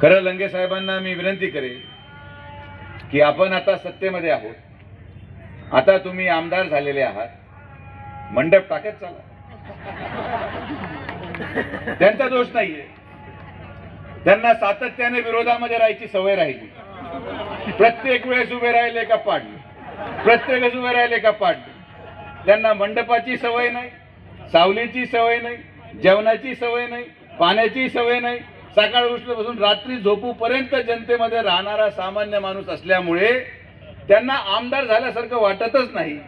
खरं लंगे साहेबांना मी विनंती करेन की आपण आता सत्तेमध्ये आहोत. आता तुम्ही आमदार झालेले आहात. मंडप टाकत चाला. त्यांचा दोष नाहीये. त्यांना सातत्याने विरोधामध्ये राहायची सवय राहिली. प्रत्येक वेळेस उभे राहिले का पाडले. प्रत्येक वेळेस उभे राहिले का पाडले. त्यांना मंडपाची सवय नाही सावलीची सवय नाही जेवणाची सवय नाही पाण्याची सवय नाही सकाळ उठल्यापासून रात्री झोपूपर्यंत जनतेमध्ये राहणारा सामान्य माणूस असल्यामुळे त्यांना आमदार झाल्यासारखं वाटतच नाही.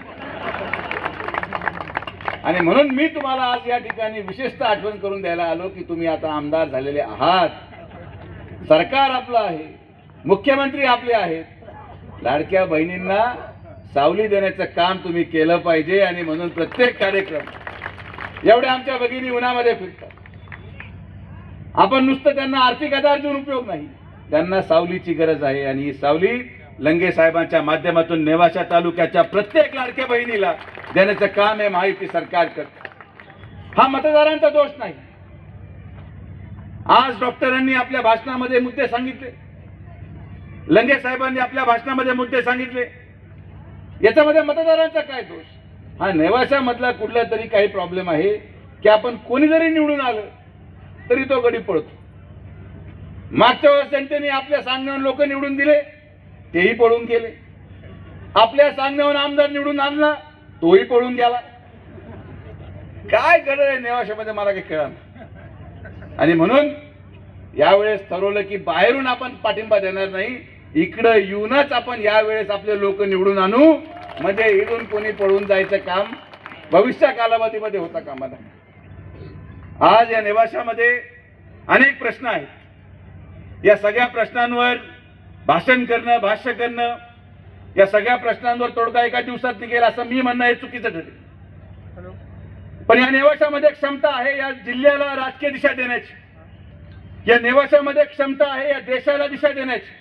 आणि म्हणून मी तुम्हाला आज या ठिकाणी विशेषतः आठवण करून द्यायला आलो की तुम्ही आता आमदार झालेले आहात. सरकार आपलं आहे. मुख्यमंत्री आपले आहेत. लाडक्या बहिणींना सावली देण्याचं काम तुम्ही केलं पाहिजे आणि म्हणून प्रत्येक कार्यक्रम एवढ्या आमच्या भगिनी उन्हामध्ये फिरतात. आपण नुसतं त्यांना आर्थिक आधार देऊन उपयोग नाही. त्यांना सावलीची गरज आहे आणि ही सावली लंगे साहेबांच्या माध्यमातून नेवाशा तालुक्याच्या प्रत्येक लाडक्या बहिणीला देण्याचं काम हे माहिती सरकार करत. हा मतदारांचा दोष नाही. आज डॉक्टरांनी आपल्या भाषणामध्ये मुद्दे सांगितले. लंगे साहेबांनी आपल्या भाषणामध्ये मुद्दे सांगितले. याच्यामध्ये मतदारांचा काय दोष? हा नेवाशा मधला कुठला तरी काही प्रॉब्लेम आहे की आपण कोणी जरी निवडून आलं तरी तो गडी पळतो. मागच्या वेळेस जनतेने आपल्या सांगण्यावर लोक निवडून दिले तेही पळून गेले. आपल्या सांगण्यावर आमदार निवडून आणला तोही पळून गेला. काय गरज आहे नेवाशामध्ये मला काही खेळा आणि म्हणून यावेळेस ठरवलं की बाहेरून आपण पाठिंबा देणार नाही इकडं येऊनच आपण यावेळेस आपले लोक निवडून आणू म्हणजे इकडून कोणी पळून जायचं काम भविष्य कालावधीमध्ये होता कामाला. आज या निवासामध्ये अनेक प्रश्न आहेत. या सगळ्या प्रश्नांवर भाषण करणं भाष्य करणं या सगळ्या प्रश्नांवर तोडगा एका दिवसात निघेल असं मी म्हणणं हे चुकीचं ठरेल. पण या नेवाशामध्ये क्षमता आहे या जिल्ह्याला राजकीय दिशा देण्याची. या नेवाशामध्ये क्षमता आहे या देशाला दिशा देण्याची.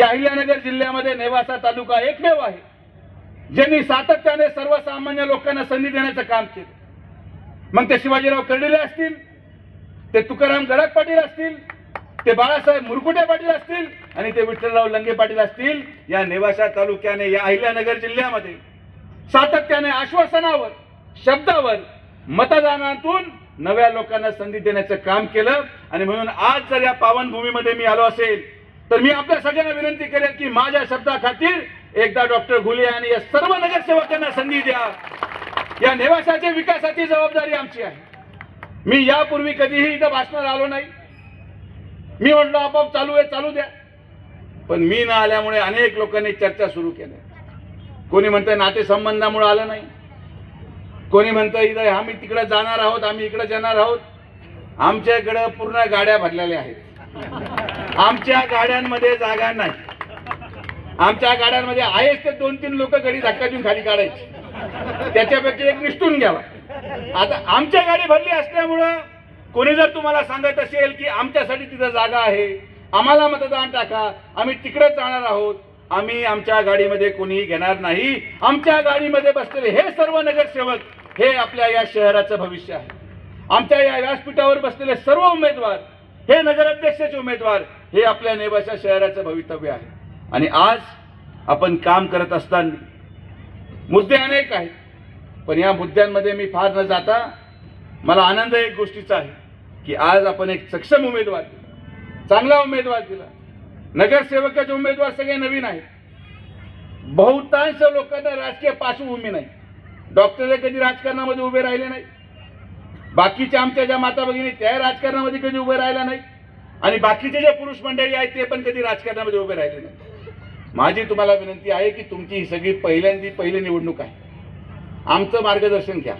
या अहिल्यानगर जिल्ह्यामध्ये नेवासा तालुका एकमेव आहे. ज्यांनी सातत्याने सर्वसामान्य लोकांना संधी देण्याचं काम केलं. मग ते शिवाजीराव कर्डिले असतील ते तुकाराम गडाख पाटील असतील ते बाळासाहेब मुरकुटे पाटील असतील आणि ते विठ्ठलराव लंगे पाटील असतील या नेवासा तालुक्याने या अहिल्यानगर जिल्ह्यामध्ये सातत्याने आश्वासनावर शब्दावर मतदानातून नव्या लोकांना संधी देण्याचं काम केलं. आणि म्हणून आज जर या पावनभूमीमध्ये मी आलो असेल तर मी आपल्या सगळ्यांना विनंती करेन की माझ्या शब्दाखातीर एकदा डॉक्टर घुले आणि या सर्व नगरसेवकांना संधी द्या. या नेवासाच्या विकासाची जबाबदारी आमची आहे. मी यापूर्वी कधीही इथं भाषणाला आलो नाही. मी म्हटलो आपोआप चालू आहे चालू द्या. पण मी न आल्यामुळे अनेक लोकांनी चर्चा सुरू केल्या. कोणी म्हणतं नातेसंबंधामुळे आलं नाही. कोणी म्हणतं इथं आम्ही तिकडे जाणार आहोत आम्ही इकडे जाणार आहोत. आमच्याकडं पूर्ण गाड्या भरलेल्या आहेत. आमच्या गाड्यांमध्ये जागा नाही. आमच्या गाड्यांमध्ये आहेच ते दोन तीन लोक गडी धक्का देऊन खाली काढायची. त्याच्यापैकी एक निष्ठून घ्यावा. आता आमच्या गाडी भरली असल्यामुळं कोणी जर तुम्हाला सांगत असेल की आमच्यासाठी तिथं जागा आहे आम्हाला मतदान टाका आम्ही तिकडे जाणार आहोत आम्ही आमच्या गाडीमध्ये कोणीही घेणार नाही. आमच्या गाडीमध्ये बसलेले हे सर्व नगरसेवक हे आपल्या या शहराचं भविष्य आहे. आमच्या या व्यासपीठावर बसलेले सर्व उमेदवार हे नगराध्यक्षाचे उमेदवार हे आपल्या नेवाशा शहराचं भवितव्य आहे. आणि आज आपण काम करत असताना मुद्दे अनेक आहेत. पण या मुद्द्यांमध्ये मी फार न जाता मला आनंद एक गोष्टीचा आहे की आज आपण एक सक्षम उमेदवार दिला. चांगला उमेदवार दिला. नगरसेवकाचे उमेदवार सगळे नवीन आहेत. बहुतांश लोकांना राजकीय पार्श्वभूमी नाही. डॉक्टर कधी राजकारणामध्ये उभे राहिले नाही. बाकीच्या आमच्या ज्या माता भगिनी त्या राजकारणामध्ये कधी उभे राहिल्या नाही आणि बाकीचे जे पुरुष मंडळी आहेत ते पण कधी राजकारणामध्ये उभे राहिले नाही माझी तुम्हाला विनंती आहे की तुमची ही सगळी पहिल्यांदी पहिली निवडणूक आहे. आमचं मार्गदर्शन घ्या.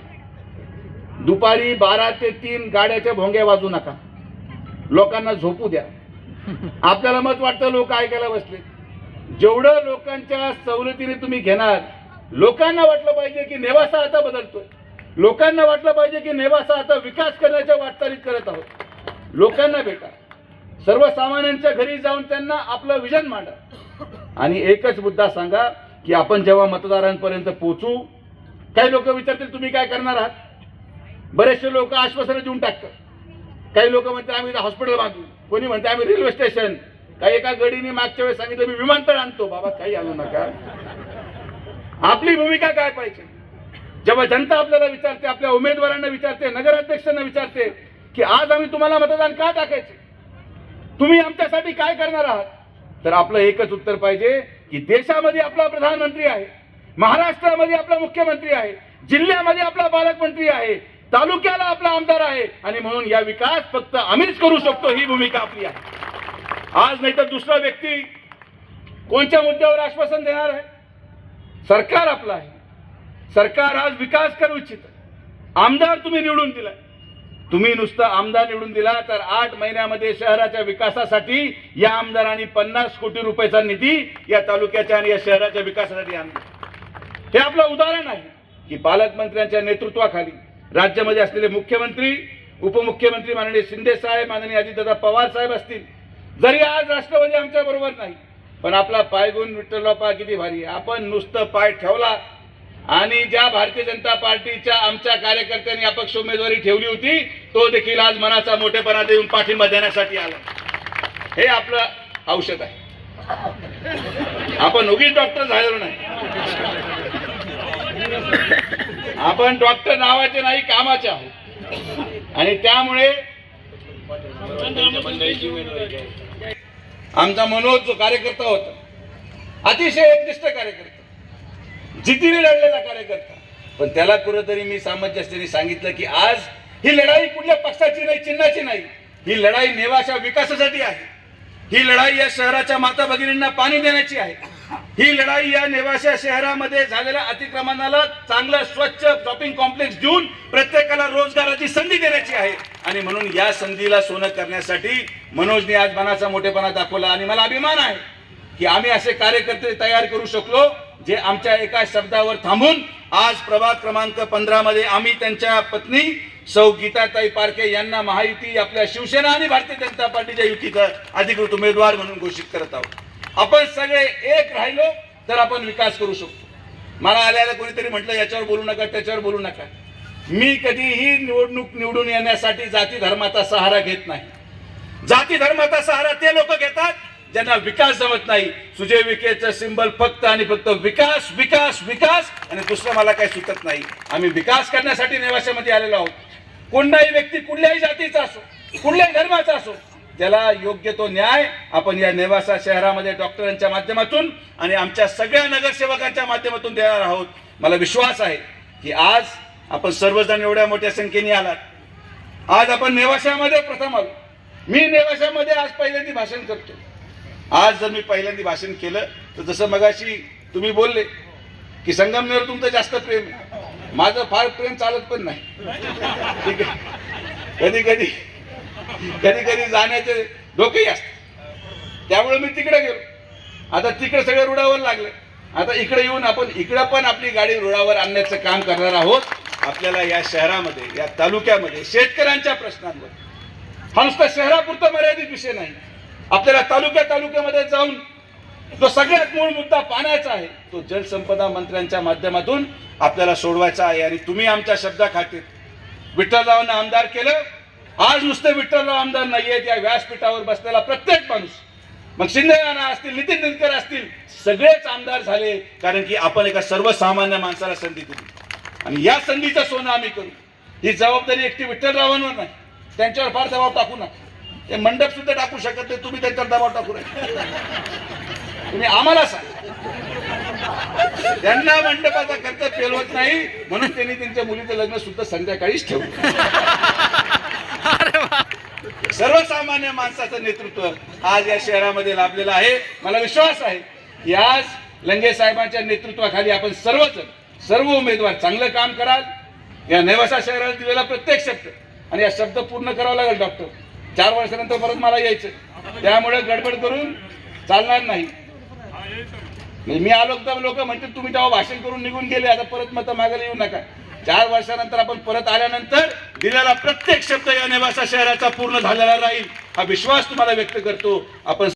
दुपारी बारा ते तीन गाड्याच्या भोंग्या वाजू नका. लोकांना झोपू द्या. आपल्याला मत वाटतं लोक ऐकायला बसले जेवढं लोकांच्या सवलतीने तुम्ही घेणार लोकांना वाटलं पाहिजे की नेवासा आता बदलतोय. लोकांना वाटलं पाहिजे की नेवासा आता विकास करण्याच्या वाटचालीत करत आहोत. लोकांना भेटा. सर्वसामान्यांच्या घरी जाऊन त्यांना आपलं विजन मांडा. आणि एकच मुद्दा सांगा की आपण जेव्हा मतदारांपर्यंत पोचू काही लोक विचारतील तुम्ही काय करणार आहात? बरेचसे लोक आश्वासनं देऊन टाकतात. काही लोक म्हणतात आम्ही हॉस्पिटल बांधू कोणी म्हणते आम्ही रेल्वे स्टेशन काही एका गडीने मागच्या वेळेस सांगितलं मी विमानतळ आणतो. बाबा काही आणू नका. आपली भूमिका काय पाहिजे? जेव्हा जनता आपल्याला विचारते आपल्या उमेदवारांना विचारते नगराध्यक्षांना विचारते की आज आम्ही तुम्हाला मतदान का टाकायचे? तुम्ही आमच्यासाठी काय करणार आहात? तर आपलं एकच उत्तर पाहिजे की देशामध्ये आपला प्रधानमंत्री आहे महाराष्ट्रामध्ये आपला मुख्यमंत्री आहे जिल्ह्यामध्ये आपला पालकमंत्री आहे तालुक्याला आपला आमदार आहे आणि म्हणून या विकास फक्त आम्हीच करू शकतो ही भूमिका आपली आहे. आज नाही तर दुसरा व्यक्ती कोणत्या मुद्द्यावर आश्वासन देणार आहे? सरकार आपलं आहे. सरकार आज विकास करू इच्छित. आमदार तुम्ही निवडून दिलाय. तुम्ही नुसतं आमदार निवडून दिला तर आठ महिन्यामध्ये शहराच्या विकासासाठी या आमदारांनी पन्नास कोटी रुपयाचा निधी या तालुक्याच्या आणि या शहराच्या विकासासाठी आणला. हे आपलं उदाहरण आहे की पालकमंत्र्यांच्या नेतृत्वाखाली राज्यामध्ये असलेले मुख्यमंत्री उपमुख्यमंत्री माननीय शिंदे साहेब माननीय अजितदादा पवार साहेब असतील. जरी आज राष्ट्रवादी आमच्या बरोबर नाही पण आपला पाय गुण विठ्ठलराव पा किती भारी आपण नुसतं पाय ठेवला आणि ज्या भारतीय जनता पार्टीच्या आमच्या कार्यकर्त्यांनी अपक्ष उमेदवारी ठेवली होती तो देखील आज मनाचा मोठेपणा देऊन पाठिंबा देण्यासाठी आला. हे आपलं औषध आहे. आपण उगीच डॉक्टर झालेलो नाही. आपण डॉक्टर नावाचे नाही कामाचे आहोत. आणि त्यामुळे आमचा मनोज जो कार्यकर्ता होता अतिशय एकनिष्ठ कार्यकर्ता. जितीने लढलेला कार्यकर्ता. पण त्याला कुठंतरी मी सामंजस्याने सांगितलं की आज ही लढाई कुठल्या पक्षाची नाही चिन्हाची नाही. ही लढाई नेवाच्या विकासासाठी आहे. ही लढाई या शहराच्या माता भगिनींना पाणी देण्याची आहे. ही लढाई या नेवाशा शहरामध्ये झालेल्या अतिक्रमणाला चांगलं स्वच्छ शॉपिंग कॉम्प्लेक्स देऊन प्रत्येकाला रोजगाराची संधी देण्याची आहे. आणि म्हणून या संधीला सोनं करण्यासाठी मनोजने आज मनाचा मोठेपणा दाखवला आणि मला अभिमान आहे की आम्ही असे कार्यकर्ते तयार करू शकलो. जे आमच्या एका शब्दावर थांबून आज प्रभाग क्रमांक पंधरा मध्ये आम्ही त्यांच्या पत्नी सौ गीताताई पारखे यांना महायुती आपल्या शिवसेना आणि भारतीय जनता पार्टीच्या युतीचा अधिकृत उमेदवार म्हणून घोषित करत आहोत. आपण सगळे एक राहिलो तर आपण विकास करू शकतो. मला आल्याला कोणीतरी म्हटलं याच्यावर बोलू नका त्याच्यावर बोलू नका. मी कधीही निवडणूक निवडून येण्यासाठी जाती धर्माचा सहारा घेत नाही. जाती धर्माचा सहारा ते लोक घेतात ज्यांना विकास जमत नाही. सुजय विखेचं सिंबल फक्त आणि फक्त विकास विकास विकास आणि दुसरं मला काही सुचत नाही. आम्ही विकास करण्यासाठी नेवाशामध्ये आलेलो आहोत. कोणताही व्यक्ती कुठल्याही जातीचा असो कुठल्याही धर्माचा असो त्याला योग्य तो न्याय आपण या नेवासा शहरामध्ये डॉक्टरांच्या माध्यमातून आणि आमच्या सगळ्या नगरसेवकांच्या माध्यमातून देणार आहोत. मला विश्वास आहे की आज आपण सर्वजण एवढ्या मोठ्या संख्येने आलात. आज आपण नेवाशामध्ये प्रथम आलो. मी नेवाशामध्ये आज पहिल्यांदा भाषण करतो आज जर मी पहिल्यांदा भाषण केलं तर जसं मगाशी तुम्ही बोलले की संगमनेर तुमचं जास्त प्रेम आहे. माझं फार प्रेम चालत पण नाही. ठीक आहे? कधी कधी कधी कधी जाण्याचे धोकेही असतात. त्यामुळे मी तिकडे गेलो. आता तिकडे सगळं रुडावर लागलं. आता इकडे येऊन आपण इकडं पण आपली गाडी रुळावर आणण्याचं काम करणार आहोत. आपल्याला या शहरामध्ये या तालुक्यामध्ये शेतकऱ्यांच्या प्रश्नांवर. हा नुसता शहरापुरता मर्यादित विषय नाही. आपल्याला तालुक्या तालुक्यामध्ये जाऊन जो सगळ्यात मूळ मुद्दा पाण्याचा आहे तो जलसंपदा मंत्र्यांच्या माध्यमातून आपल्याला सोडवायचा आहे. आणि तुम्ही आमच्या शब्दाखातीत विठ्ठलरावांना आमदार केलं. आज नुसते विठ्ठलराव आमदार नाहीयेत या व्यासपीठावर बसलेला प्रत्येक माणूस. मग शिंदे राणा असतील नितीन दिनकर असतील सगळेच आमदार झाले कारण की आपण एका सर्वसामान्य माणसाला संधी दिली. आणि या संधीचं सोनं आम्ही करू. ही जबाबदारी एकटी विठ्ठलरावांवर नाही. त्यांच्यावर फार दबाव टाकू नका. ते मंडप सुद्धा टाकू शकत नाही तुम्ही त्यांच्यावर दबाव टाकू नका. तुम्ही आम्हाला सांगा. त्यांना मंडपाचा खर्च पेलवत नाही म्हणून त्यांनी त्यांच्या मुलीचं लग्न सुद्धा संध्याकाळीच ठेवलं. सर्वसामान्य माणसाचं नेतृत्व आज या शहरामध्ये लाभलेलं आहे. मला विश्वास आहे की आज लंगे साहेबांच्या नेतृत्वाखाली आपण सर्वच सर्व उमेदवार चांगलं काम कराल. या नेवासा शहराला दिलेला प्रत्येक शब्द. आणि या शब्द पूर्ण करावा लागेल डॉक्टर. चार वर्षानंतर परत मला यायचं. त्यामुळे गडबड करून चालणार नाही. म्हणजे मी आलो तर लोक म्हणतील तुम्ही तेव्हा भाषण करून निघून गेले आता परत मत मागायला येऊ नका. चार वर्षानंतर आपण परत आल्यानंतर दिलेला प्रत्येक शब्द या नेवासा शहराचा पूर्ण झालेला राहील हा विश्वास तुम्हाला व्यक्त करतो. आपण